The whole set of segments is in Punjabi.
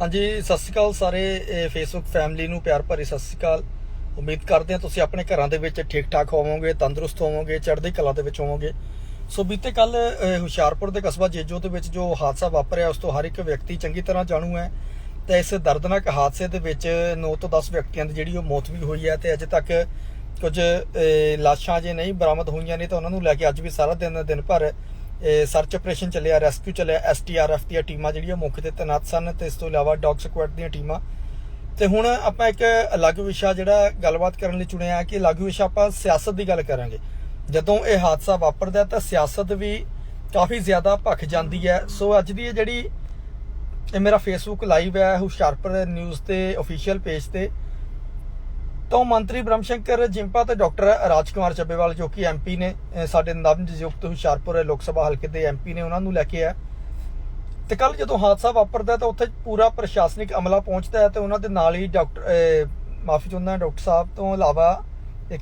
ਹਾਂਜੀ, ਸਤਿ ਸ਼੍ਰੀ ਅਕਾਲ ਸਾਰੇ ਫੇਸਬੁੱਕ ਫੈਮਿਲੀ ਨੂੰ ਪਿਆਰ ਭਰੀ ਸਤਿ ਸ਼੍ਰੀ ਅਕਾਲ। ਉਮੀਦ ਕਰਦੇ ਹਾਂ ਤੁਸੀਂ ਆਪਣੇ ਘਰਾਂ ਦੇ ਵਿੱਚ ਠੀਕ ਠਾਕ ਹੋਵੋਗੇ, ਤੰਦਰੁਸਤ ਹੋਵੋਗੇ, ਚੜ੍ਹਦੀ ਕਲਾ ਦੇ ਵਿੱਚ ਹੋਵੋਗੇ। ਸੋ ਬੀਤੇ ਕੱਲ ਹੁਸ਼ਿਆਰਪੁਰ ਦੇ ਕਸਬਾ ਜੇਜੋ ਦੇ ਵਿੱਚ ਜੋ ਹਾਦਸਾ ਵਾਪਰਿਆ, ਉਸ ਤੋਂ ਹਰ ਇੱਕ ਵਿਅਕਤੀ ਚੰਗੀ ਤਰ੍ਹਾਂ ਜਾਣੂ ਹੈ ਤੇ ਇਸ ਦਰਦਨਾਕ ਹਾਦਸੇ ਦੇ ਵਿੱਚ 9 ਤੋਂ 10 ਵਿਅਕਤੀਆਂ ਦੀ ਜਿਹੜੀ ਉਹ ਮੌਤ ਵੀ ਹੋਈ ਹੈ ਤੇ ਅਜੇ ਤੱਕ ਕੁਝ ਲਾਸ਼ਾਂ ਜੇ ਨਹੀਂ ਬਰਾਮਦ ਹੋਈਆਂ ਨੇ ਤਾਂ ਉਹਨਾਂ ਨੂੰ ਲੈ ਕੇ ਅੱਜ ਵੀ ਸਾਰਾ ਦਿਨ ਦਿਨ ਭਰ ਸਰਚ ਆਪਰੇਸ਼ਨ ਚੱਲਿਆ, ਰੈਸਕਿਊ ਚੱਲਿਆ ਐਸਟੀਆਰਐਫ ਦੀਆਂ ਟੀਮਾਂ ਜਿਹੜੀਆਂ ਮੁੱਖ ਤੇ ਤੈਨਾਤ ਸਨ ਤੇ ਇਸ ਤੋਂ ਇਲਾਵਾ ਡੌਗ ਸਕੁਐਡ ਦੀਆਂ ਟੀਮਾਂ। ਤੇ ਹੁਣ ਆਪਾਂ ਇੱਕ ਅਲੱਗ ਵਿਸ਼ਾ ਜਿਹੜਾ ਗੱਲਬਾਤ ਕਰਨ ਲਈ ਚੁਣਿਆ ਕਿ ਅਲੱਗ ਵਿਸ਼ਾ ਆਪਾਂ ਸਿਆਸਤ ਦੀ ਗੱਲ ਕਰਾਂਗੇ। ਜਦੋਂ ਇਹ ਹਾਦਸਾ ਵਾਪਰਦਾ ਤਾਂ ਸਿਆਸਤ ਵੀ ਕਾਫੀ ਜ਼ਿਆਦਾ ਭਖ ਜਾਂਦੀ ਹੈ। ਸੋ ਅੱਜ ਦੀ ਇਹ ਜਿਹੜੀ, ਇਹ ਮੇਰਾ ਫੇਸਬੁੱਕ ਲਾਈਵ ਹੈ, ਹੁਸ਼ਿਆਰਪੁਰ ਨਿਊਜ਼ ਤੇ ਅਫੀਸ਼ੀਅਲ ਪੇਜ ਤੇ। ਤੋਂ ਮੰਤਰੀ ਬ੍ਰਹਮਸ਼ੰਕਰ ਜਿੰਪਾ ਤੇ ਡਾਕਟਰ ਰਾਜਕੁਮਾਰ ਚੱਬੇਵਾਲ, ਜੋ ਕਿ ਐਮਪੀ ਨੇ ਸਾਡੇ ਸਾਡੇ ਨਵਨਿਯੁਕਤ ਹੁਸ਼ਿਆਰਪੁਰ ਲੋਕ ਸਭਾ ਹਲਕੇ ਦੇ ਐਮਪੀ ਨੇ ਉਹਨਾਂ ਨੂੰ ਲੈ ਕੇ ਆ ਤੇ ਕੱਲ ਜਦੋਂ ਹਾਦਸਾ ਵਾਪਰਦਾ ਤਾਂ ਉੱਥੇ ਪੂਰਾ ਪ੍ਰਸ਼ਾਸਨਿਕ ਅਮਲਾ ਪਹੁੰਚਦਾ ਹੈ ਤੇ ਉਹਨਾਂ ਦੇ ਨਾਲ ਹੀ ਡਾਕਟਰ ਮਾਫੀ ਚਾਹੁੰਦਾ ਡਾਕਟਰ ਸਾਹਿਬ ਤੋਂ ਇਲਾਵਾ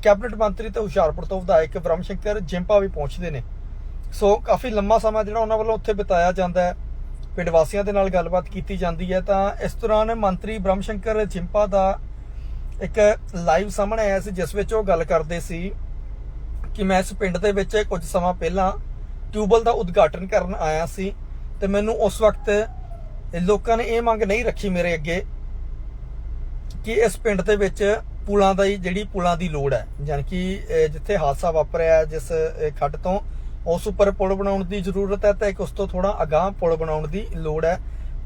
ਕੈਬਨਿਟ ਮੰਤਰੀ ਤੇ ਹੁਸ਼ਿਆਰਪੁਰ ਤੋਂ ਵਿਧਾਇਕ ਬ੍ਰਹਮਸ਼ੰਕਰ ਜਿੰਪਾ ਵੀ ਪਹੁੰਚਦੇ ਨੇ। ਸੋ ਕਾਫੀ ਲੰਮਾ ਸਮਾਂ ਜਿਹੜਾ ਉਹਨਾਂ ਵੱਲੋਂ ਉੱਥੇ ਬਿਤਾਇਆ ਜਾਂਦਾ ਹੈ। ਪਿੰਡ ਵਾਸੀਆਂ ਦੇ ਨਾਲ ਗੱਲਬਾਤ ਕੀਤੀ ਜਾਂਦੀ ਹੈ ਤਾਂ ਇਸ ਦੌਰਾਨ ਮੰਤਰੀ ਬ੍ਰਹਮਸ਼ੰਕਰ ਜਿੰਪਾ ਦਾ ਇੱਕ ਲਾਈਵ ਸਾਹਮਣੇ ਆਇਆ ਸੀ, ਜਿਸ ਵਿੱਚ ਉਹ ਗੱਲ ਕਰਦੇ ਸੀ ਕਿ ਮੈਂ ਇਸ ਪਿੰਡ ਦੇ ਵਿੱਚ ਕੁਝ ਸਮਾਂ ਪਹਿਲਾਂ ਟਿਊਬਲ ਦਾ ਉਦਘਾਟਨ ਕਰਨ ਆਇਆ ਸੀ ਤੇ ਮੈਨੂੰ ਉਸ ਵਕਤ ਲੋਕਾਂ ਨੇ ਇਹ ਮੰਗ ਨਹੀਂ ਰੱਖੀ ਮੇਰੇ ਅੱਗੇ ਕਿ ਇਸ ਪਿੰਡ ਦੇ ਵਿੱਚ ਪੁਲਾਂ ਦਾ ਹੀ, ਜਿਹੜੀ ਪੁਲਾਂ ਦੀ ਲੋੜ ਹੈ। ਯਾਨੀ ਕਿ ਇਹ ਜਿੱਥੇ ਹਾਦਸਾ ਵਾਪਰਿਆ ਜਿਸ ਖੱਡ ਤੋਂ, ਉਸ ਉੱਪਰ ਪੁਲ ਬਣਾਉਣ ਦੀ ਜ਼ਰੂਰਤ ਹੈ ਤੇ ਇੱਕ ਉਸ ਤੋਂ ਥੋੜਾ ਅਗਾਹ ਪੁਲ ਬਣਾਉਣ ਦੀ ਲੋੜ ਹੈ।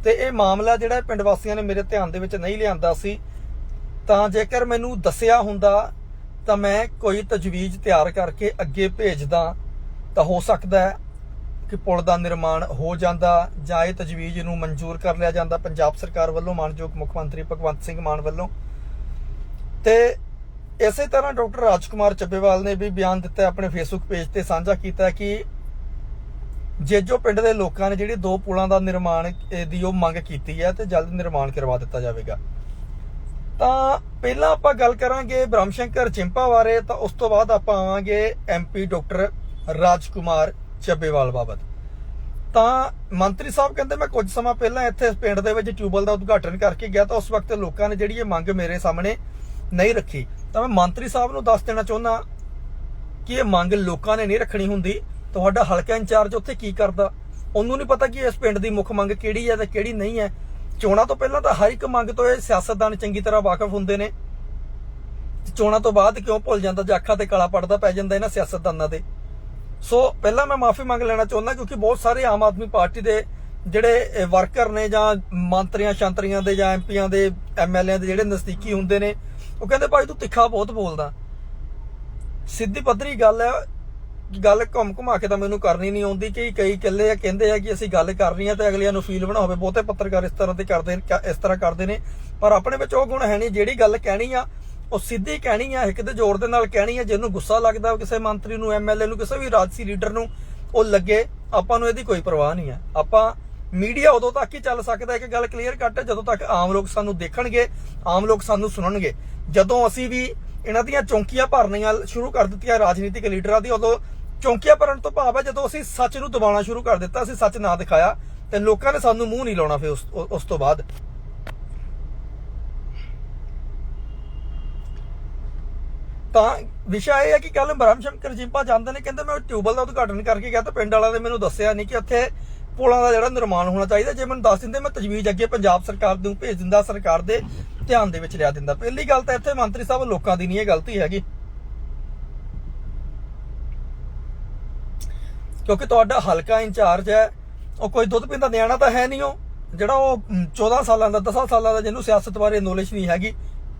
ਤੇ ਇਹ ਮਾਮਲਾ ਜਿਹੜਾ ਪਿੰਡ ਵਾਸੀਆਂ ਨੇ ਮੇਰੇ ਧਿਆਨ ਦੇ ਵਿੱਚ ਨਹੀਂ ਲਿਆਂਦਾ ਸੀ ਤਾਂ ਜੇਕਰ ਮੈਨੂੰ ਦੱਸਿਆ ਹੁੰਦਾ ਤਾਂ ਮੈਂ ਕੋਈ ਤਜਵੀਜ਼ ਤਿਆਰ ਕਰਕੇ ਅੱਗੇ ਭੇਜਦਾ, ਤਾਂ ਹੋ ਸਕਦਾ ਹੈ ਕਿ ਪੁਲ ਦਾ ਨਿਰਮਾਣ ਹੋ ਜਾਂਦਾ ਜਾਂ ਇਹ ਤਜਵੀਜ਼ ਨੂੰ ਮਨਜ਼ੂਰ ਕਰ ਲਿਆ ਜਾਂਦਾ ਪੰਜਾਬ ਸਰਕਾਰ ਵੱਲੋਂ, ਮਾਨਯੋਗ ਮੁੱਖ ਮੰਤਰੀ ਭਗਵੰਤ ਸਿੰਘ ਮਾਨ ਵੱਲੋਂ। ਤੇ ਇਸੇ ਤਰ੍ਹਾਂ ਡਾਕਟਰ ਰਾਜਕੁਮਾਰ ਚੱਬੇਵਾਲ ਨੇ ਵੀ ਬਿਆਨ ਦਿੱਤਾ ਆਪਣੇ ਫੇਸਬੁੱਕ ਪੇਜ ਤੇ, ਸਾਂਝਾ ਕੀਤਾ ਹੈ ਕਿ ਜੇਜੋ ਪਿੰਡ ਦੇ ਲੋਕਾਂ ਨੇ ਜਿਹੜੀ ਦੋ ਪੁਲਾਂ ਦਾ ਨਿਰਮਾਣ ਦੀ ਉਹ ਮੰਗ ਕੀਤੀ ਹੈ ਤੇ ਜਲਦ ਨਿਰਮਾਣ ਕਰਵਾ ਦਿੱਤਾ ਜਾਵੇਗਾ। ਤਾਂ ਪਹਿਲਾਂ ਆਪਾਂ ਗੱਲ ਕਰਾਂਗੇ ਬ੍ਰਹਮਸ਼ੰਕਰ ਚਿੰਪਾ ਬਾਰੇ, ਤਾਂ ਉਸ ਤੋਂ ਬਾਅਦ ਆਪਾਂ ਆਵਾਂਗੇ ਐਮਪੀ ਡਾਕਟਰ ਰਾਜਕੁਮਾਰ ਚੱਬੇਵਾਲ ਬਾਬਤ। ਤਾਂ ਮੰਤਰੀ ਸਾਹਿਬ ਕਹਿੰਦੇ, ਮੈਂ ਕੁਝ ਸਮਾਂ ਪਹਿਲਾਂ ਇੱਥੇ ਪਿੰਡ ਦੇ ਵਿੱਚ ਟਿਊਬਲ ਦਾ ਉਦਘਾਟਨ ਕਰਕੇ ਗਿਆ ਤਾਂ ਉਸ ਵਕਤ ਲੋਕਾਂ ਨੇ ਜਿਹੜੀ ਇਹ ਮੰਗ ਮੇਰੇ ਸਾਹਮਣੇ ਨਹੀਂ ਰੱਖੀ। ਤਾਂ ਮੈਂ ਮੰਤਰੀ ਸਾਹਿਬ ਨੂੰ ਦੱਸ ਦੇਣਾ ਚਾਹੁੰਦਾ ਕਿ ਇਹ ਮੰਗ ਲੋਕਾਂ ਨੇ ਨਹੀਂ ਰੱਖਣੀ ਹੁੰਦੀ। ਤੁਹਾਡਾ ਹਲਕਾ ਇੰਚਾਰਜ ਉੱਥੇ ਕੀ ਕਰਦਾ? ਉਹਨੂੰ ਨਹੀਂ ਪਤਾ ਕਿ ਇਸ ਪਿੰਡ ਦੀ ਮੁੱਖ ਮੰਗ ਕਿਹੜੀ ਹੈ ਤੇ ਕਿਹੜੀ ਨਹੀਂ ਹੈ। ਚੋਣਾਂ ਤੋਂ ਪਹਿਲਾਂ ਤਾਂ ਹਰ ਇੱਕ ਮੰਗ ਤੋਂ ਇਹ ਸਿਆਸਤਦਾਨ ਚੰਗੀ ਤਰ੍ਹਾਂ ਵਾਕਿਫ ਹੁੰਦੇ ਨੇ। ਚੋਣਾਂ ਤੋਂ ਬਾਅਦ ਕਿਉਂ ਭੁੱਲ ਜਾਂਦਾ? ਜਾਂ ਅੱਖਾਂ ਤੇ ਕਾਲਾ ਪੜਦਾ ਪੈ ਜਾਂਦਾ ਇਹਨਾਂ ਸਿਆਸਤਦਾਨਾਂ ਦੇ। ਸੋ ਪਹਿਲਾਂ ਮੈਂ ਮਾਫੀ ਮੰਗ ਲੈਣਾ ਚਾਹੁੰਦਾ ਕਿਉਂਕਿ ਬਹੁਤ ਸਾਰੇ ਆਮ ਆਦਮੀ ਪਾਰਟੀ ਦੇ ਜਿਹੜੇ ਵਰਕਰ ਨੇ ਜਾਂ ਮੰਤਰੀਆਂ, ਸ਼ੰਤਰੀਆਂ ਦੇ ਜਾਂ ਐਮਪੀਆਂ ਦੇ ਐਮਐਲਏਆਂ ਦੇ ਜਿਹੜੇ ਨਜ਼ਦੀਕੀ ਹੁੰਦੇ ਨੇ, ਉਹ ਕਹਿੰਦੇ, ਭਾਈ ਤੂੰ ਤਿੱਖਾ ਬਹੁਤ ਬੋਲਦਾ। ਸਿੱਧੀ ਪੱਧਰੀ ਗੱਲ ਹੈ ਗੱਲ ਘੁੰਮ ਘੁਮਾ ਕੇ ਤਾਂ ਮੈਨੂੰ ਕਰਨੀ ਨਹੀਂ ਆਉਂਦੀ ਕਿ ਕਈ ਇਕੱਲੇ ਆ, ਕਹਿੰਦੇ ਆ ਕਿ ਅਸੀਂ ਗੱਲ ਕਰ ਰਹੀ ਆ ਤੇ ਅਗਲਿਆਂ ਨੂੰ ਫੀਲ ਬਣਾ ਹੋਵੇ ਬਹੁਤੇ ਪੱਤਰਕਾਰ ਇਸ ਤਰ੍ਹਾਂ ਦੇ ਕਰਦੇ ਇਸ ਤਰ੍ਹਾਂ ਕਰਦੇ ਨੇ। ਪਰ ਆਪਣੇ ਵਿੱਚ ਉਹ ਗੁਣ ਹੈ ਨਹੀਂ, ਜਿਹੜੀ ਗੱਲ ਕਹਿਣੀ ਆ, ਉਹ ਸਿੱਧੀ ਕਹਿਣੀ ਆ, ਇੱਕ ਤੇ ਜ਼ੋਰ ਦੇ ਨਾਲ ਕਹਿਣੀ ਆ, ਜਿਹਨੂੰ ਗੁੱਸਾ ਲੱਗਦਾ ਕਿਸੇ ਮੰਤਰੀ ਨੂੰ ਐਮਐਲਏ ਨੂੰ, ਕਿਸੇ ਵੀ ਰਾਜਸੀ ਲੀਡਰ ਨੂੰ, ਉਹ ਲੱਗੇ, ਆਪਾਂ ਨੂੰ ਇਹਦੀ ਕੋਈ ਪਰਵਾਹ ਨਹੀਂ ਆ। ਆਪਾਂ ਮੀਡੀਆ ਉਦੋਂ ਤੱਕ ਹੀ ਚੱਲ ਸਕਦਾ ਇੱਕ ਗੱਲ ਕਲੀਅਰ ਕੱਟ ਹੈ ਜਦੋਂ ਤੱਕ ਆਮ ਲੋਕ ਸਾਨੂੰ ਦੇਖਣਗੇ, ਆਮ ਲੋਕ ਸਾਨੂੰ ਸੁਣਨਗੇ। ਜਦੋਂ ਅਸੀਂ ਵੀ ਇਹਨਾਂ ਦੀਆਂ ਚੌਂਕੀਆਂ ਭਰਨੀਆਂ ਸ਼ੁਰੂ ਕਰ ਦਿੱਤੀਆਂ ਰਾਜਨੀਤਿਕ ਲੀਡਰਾਂ ਦੀ, ਉਦੋਂ ਚੌਂਕੀਆਂ ਭਰਨ ਤੋਂ ਭਾਵ ਹੈ ਜਦੋਂ ਅਸੀਂ ਸੱਚ ਨੂੰ ਦਬਾਉਣਾ ਸ਼ੁਰੂ ਕਰ ਦਿੱਤਾ, ਅਸੀਂ ਸੱਚ ਨਾ ਦਿਖਾਇਆ, ਤੇ ਲੋਕਾਂ ਨੇ ਸਾਨੂੰ ਮੂੰਹ ਨਹੀਂ ਲਾਉਣਾ ਫਿਰ ਉਸ ਉਸ ਤੋਂ ਬਾਅਦ। ਤਾਂ ਵਿਸ਼ਾ ਇਹ ਹੈ ਕਿ ਕੱਲ ਬ੍ਰਹਮ ਸ਼ੰਕਰ ਜਿੰਪਾ ਜਾਂਦੇ ਨੇ, ਕਹਿੰਦੇ ਮੈਂ ਟਿਊਬਲ ਦਾ ਉਦਘਾਟਨ ਕਰਕੇ ਗਿਆ ਤਾਂ ਪਿੰਡ ਵਾਲਿਆਂ ਨੇ ਮੈਨੂੰ ਦੱਸਿਆ ਨਹੀਂ ਕਿ ਉੱਥੇ ਪੁਲਾਂ ਦਾ ਜਿਹੜਾ ਨਿਰਮਾਣ ਹੋਣਾ ਚਾਹੀਦਾ। ਜੇ ਮੈਨੂੰ ਦੱਸ ਦਿੰਦੇ, ਮੈਂ ਤਜਵੀਜ਼ ਅੱਗੇ ਪੰਜਾਬ ਸਰਕਾਰ ਨੂੰ ਭੇਜ ਦਿੰਦਾ, ਸਰਕਾਰ ਦੇ ਧਿਆਨ ਦੇ ਵਿੱਚ ਲਿਆ ਦਿੰਦਾ। ਪਹਿਲੀ ਗੱਲ ਤਾਂ ਇੱਥੇ ਮੰਤਰੀ ਸਾਹਿਬ ਲੋਕਾਂ ਦੀ ਨਹੀਂ ਇਹ ਗਲਤੀ ਹੈਗੀ। ਕਿਉਂਕਿ ਤੁਹਾਡਾ ਹਲਕਾ ਇੰਚਾਰਜ ਹੈ, ਉਹ ਕੋਈ ਦੁੱਧ ਪੀਂਦਾ ਨਿਆਣਾ ਤਾਂ ਹੈ ਨਹੀਂ ਉਹ। ਜਿਹੜਾ ਉਹ 14 ਸਾਲਾਂ ਦਾ 10 ਸਾਲਾਂ ਦਾ ਜਿਹਨੂੰ ਸਿਆਸਤ ਬਾਰੇ ਨੌਲੇਜ ਨਹੀਂ ਹੈਗੀ,